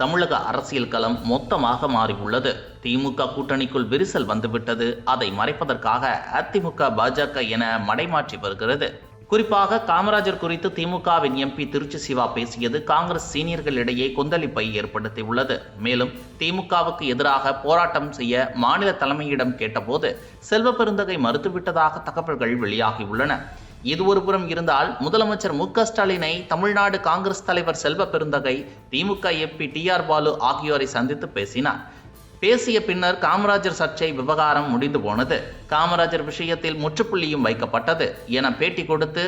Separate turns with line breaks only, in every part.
தமிழக அரசியல் களம் மொத்தமாக மாறியுள்ளது. திமுக கூட்டணிக்குள் விரிசல் வந்துவிட்டது. அதை மறைப்பதற்காக அதிமுக பாஜக என மடைமாற்றி வருகிறது. குறிப்பாக காமராஜர் குறித்து திமுகவின் எம்பி திருச்சி சிவா பேசியது காங்கிரஸ் சீனியர்களிடையே கொந்தளிப்பை ஏற்படுத்தியுள்ளது. மேலும் திமுகவுக்கு எதிராக போராட்டம் செய்ய மாநில தலைமையிடம் கேட்டபோது செல்வ பெருந்தகை மறுத்துவிட்டதாக தகவல்கள் வெளியாகியுள்ளன. இது ஒரு புறம் இருந்தால் முதலமைச்சர் மு ஸ்டாலினை தமிழ்நாடு காங்கிரஸ் தலைவர் Selva Perunthagai DMK MP T R Baalu ஆகியோரை சந்தித்து பேசினார். பேசிய பின்னர் காமராஜர் சர்ச்சை விவகாரம் முடிந்து போனது. காமராஜர் விஷயத்தில் முற்றுப்புள்ளியும் வைக்கப்பட்டது என பேட்டி கொடுத்து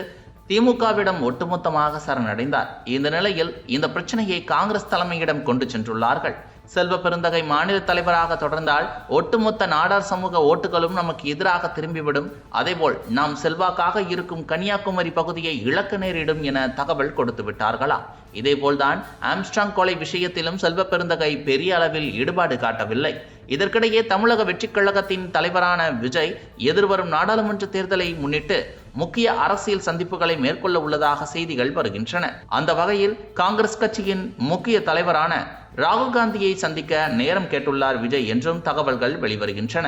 திமுகவிடம் ஒட்டுமொத்தமாக சரணடைந்தார். இந்த நிலையில் இந்த பிரச்சனையை காங்கிரஸ் தலைமையிடம் கொண்டு சென்றுள்ளார்கள். செல்வ பெருந்தகை மாநில தலைவராக தொடர்ந்தால் ஒட்டுமொத்த நாடார் சமூக ஓட்டுகளும் நமக்கு எதிராக திரும்பிவிடும். அதேபோல் நாம் செல்வாக்காக இருக்கும் கன்னியாகுமரி பகுதியை இழக்க நேரிடும் என தகவல் கொடுத்து விட்டார்களா? இதேபோல்தான் ஆம்ஸ்டாங் கொலை விஷயத்திலும் செல்வ பெருந்தகை பெரிய அளவில் ஈடுபாடு காட்டவில்லை. இதற்கிடையே தமிழக வெற்றிக் கழகத்தின் தலைவரான விஜய் எதிர்வரும் நாடாளுமன்ற தேர்தலை முன்னிட்டு முக்கிய அரசியல் சந்திப்புகளை மேற்கொள்ள உள்ளதாக செய்திகள் வருகின்றன. அந்த வகையில் காங்கிரஸ் கட்சியின் முக்கிய தலைவரான ராகுல் காந்தியை சந்திக்க நேரம் கேட்டுள்ளார் விஜய் என்றும் தகவல்கள் வெளிவருகின்றன.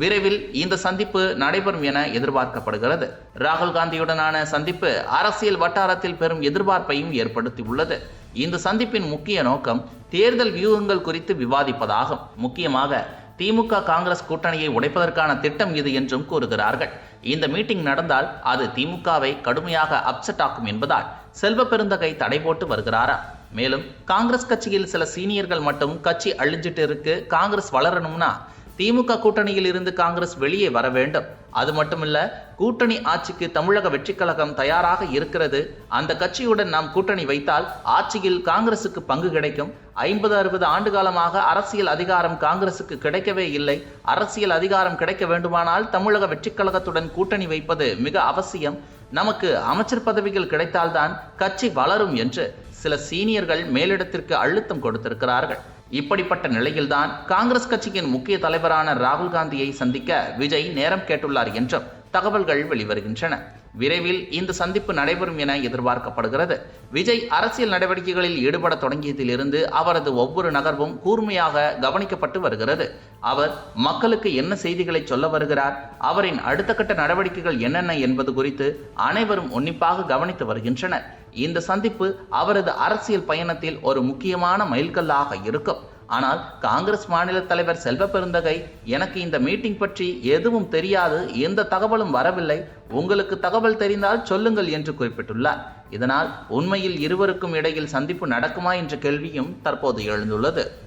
விரைவில் இந்த சந்திப்பு நடைபெறும் என எதிர்பார்க்கப்படுகிறது. ராகுல் காந்தியுடனான சந்திப்பு அரசியல் வட்டாரத்தில் பெரும் எதிர்பார்ப்பையும் ஏற்படுத்தியுள்ளது. இந்த சந்திப்பின் முக்கிய நோக்கம் தேர்தல் வியூகங்கள் குறித்து விவாதிப்பதாகும். முக்கியமாக திமுக காங்கிரஸ் கூட்டணியை உடைப்பதற்கான திட்டம் இது என்றும் கூறுகிறார்கள். இந்த மீட்டிங் நடந்தால் அது திமுகவை கடுமையாக அப்செட் ஆக்கும் என்பதால் செல்வ பெருந்தகை தடை போட்டு வருகிறாரா? மேலும் காங்கிரஸ் கட்சியில் சில சீனியர்கள் மட்டும் கட்சி அழிஞ்சிட்டு இருக்கு காங்கிரஸ் வளரணும்னா திமுக கூட்டணியில் இருந்து காங்கிரஸ் வெளியே வர வேண்டும். அது மட்டுமல்ல கூட்டணி ஆட்சிக்கு தமிழக வெற்றி கழகம் தயாராக இருக்கிறது. அந்த கட்சியுடன் நாம் கூட்டணி வைத்தால் ஆட்சியில் காங்கிரசுக்கு பங்கு கிடைக்கும். ஐம்பது அறுபது ஆண்டு காலமாக அரசியல் அதிகாரம் காங்கிரசுக்கு கிடைக்கவே இல்லை. அரசியல் அதிகாரம் கிடைக்க வேண்டுமானால் தமிழக வெற்றி கழகத்துடன் கூட்டணி வைப்பது மிக அவசியம். நமக்கு அமைச்சர் பதவிகள் கிடைத்தால்தான் கட்சி வளரும் என்று சில சீனியர்கள் மேலிடத்திற்கு அழுத்தம் கொடுத்திருக்கிறார்கள். இப்படிப்பட்ட நிலையில்தான் காங்கிரஸ் கட்சியின் முக்கிய தலைவரான ராகுல் காந்தியை சந்திக்க விஜய் நேரம் கேட்டுள்ளார் என்றும் தகவல்கள் வெளிவருகின்றன. விரைவில் இந்த சந்திப்பு நடைபெறும் என எதிர்பார்க்கப்படுகிறது. விஜய் அரசியல் நடவடிக்கைகளில் ஈடுபட தொடங்கியதிலிருந்து அவரது ஒவ்வொரு நகர்வும் கூர்மையாக கவனிக்கப்பட்டு வருகிறது. அவர் மக்களுக்கு என்ன செய்திகளை சொல்ல வருகிறார் அவரின் அடுத்த கட்ட நடவடிக்கைகள் என்னென்ன என்பது குறித்து அனைவரும் உன்னிப்பாக கவனித்து வருகின்றனர். இந்த சந்திப்பு அவரது அரசியல் பயணத்தில் ஒரு முக்கியமான மைல்கல்லாக இருக்கும். ஆனால் காங்கிரஸ் மாநில தலைவர் செல்வ பெருந்தகை எனக்கு இந்த மீட்டிங் பற்றி எதுவும் தெரியாது எந்த தகவலும் வரவில்லை உங்களுக்கு தகவல் தெரிந்தால் சொல்லுங்கள் என்று குறிப்பிட்டுள்ளார். இதனால் உண்மையில் இருவருக்கும் இடையில் சந்திப்பு நடக்குமா என்ற கேள்வியும் தற்போது எழுந்துள்ளது.